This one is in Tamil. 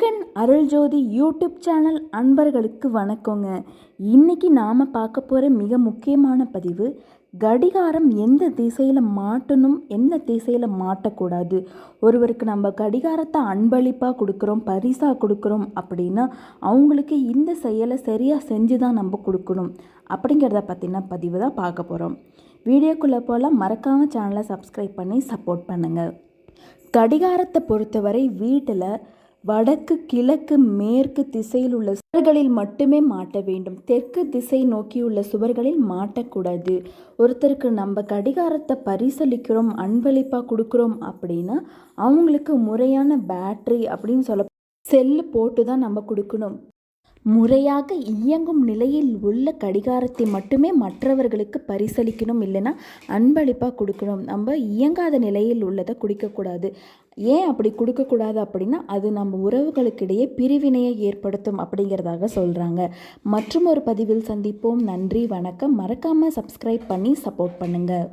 முருகன் அருள்ஜோதி யூடியூப் சேனல் அன்பர்களுக்கு வணக்கங்க. இன்னைக்கு நாம் பார்க்க போகிற மிக முக்கியமான பதிவு கடிகாரம் எந்த திசையில் மாட்டணும் எந்த திசையில் மாட்டக்கூடாது? ஒருவருக்கு நம்ம கடிகாரத்தை அன்பளிப்பாக கொடுக்குறோம் பரிசாக கொடுக்குறோம் அப்படின்னா அவங்களுக்கு இந்த செயலை சரியாக செஞ்சு தான் நம்ம கொடுக்கணும் அப்படிங்கிறத பற்றின பதிவு தான் பார்க்க போகிறோம் வீடியோக்குள்ளே போல் மறக்காமல் சேனலை சப்ஸ்கிரைப் பண்ணி சப்போர்ட் பண்ணுங்கள் கடிகாரத்தை பொறுத்தவரை வீட்டில் வடக்கு கிழக்கு மேற்கு திசையில் உள்ள சுவர்களில் மட்டுமே மாட்ட வேண்டும். தெற்கு திசை நோக்கியுள்ள சுவர்களில் மாட்டக்கூடாது. ஒருத்தருக்கு நம்ம கடிகாரத்தை பரிசளிக்கிறோம் அன்பளிப்பாக கொடுக்குறோம் அப்படின்னா அவங்களுக்கு முறையான பேட்ரி அப்படின்னு சொல்ல செல்லு போட்டு தான் நம்ம கொடுக்கணும். முறையாக இயங்கும் நிலையில் உள்ள கடிகாரத்தை மட்டுமே மற்றவர்களுக்கு பரிசளிக்கணும் இல்லைன்னா அன்பளிப்பாக கொடுக்கணும். நம்ம இயங்காத நிலையில் உள்ளதை குடிக்கக்கூடாது. ஏன் அப்படி கொடுக்கக்கூடாது அப்படின்னா அது நம்ம உறவுகளுக்கிடையே பிரிவினையை ஏற்படுத்தும் அப்படிங்கிறதாக சொல்கிறாங்க மற்றும் ஒரு பதிவில் சந்திப்போம். நன்றி வணக்கம். மறக்காமல் சப்ஸ்கிரைப் பண்ணி சப்போர்ட் பண்ணுங்கள்